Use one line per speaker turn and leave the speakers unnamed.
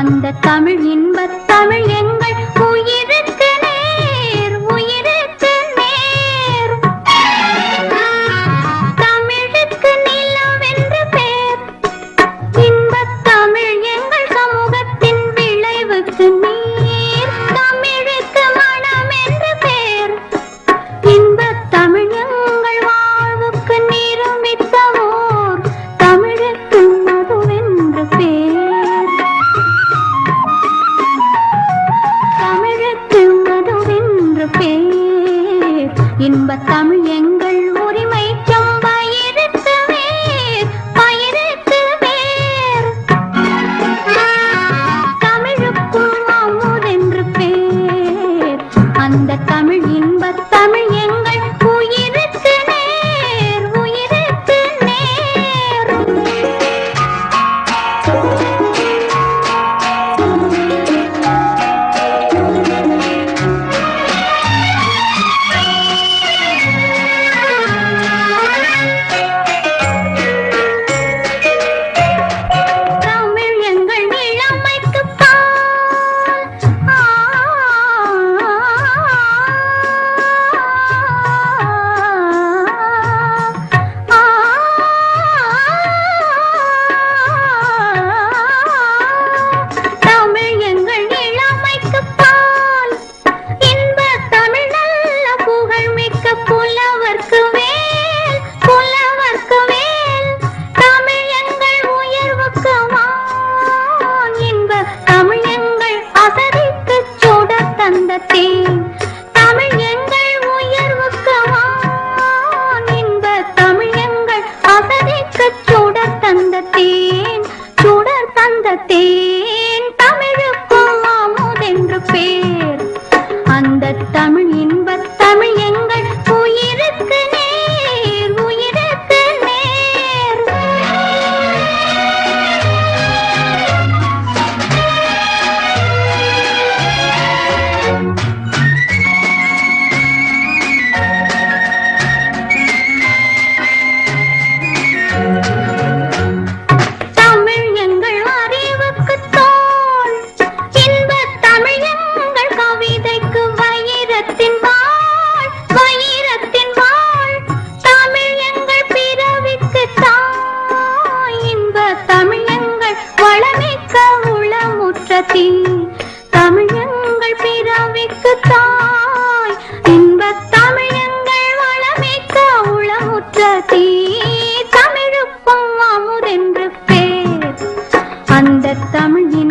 அந்த தமிழ் இன்பத் தமிழ் என் இன்பத் தமிழ் எங்க தாய். இன்பத் தமிழங்கள் வளமிக்க உளமுற்ற தீ. தமிழுக்கும் அமுதென்று பேர். அந்த தமிழின்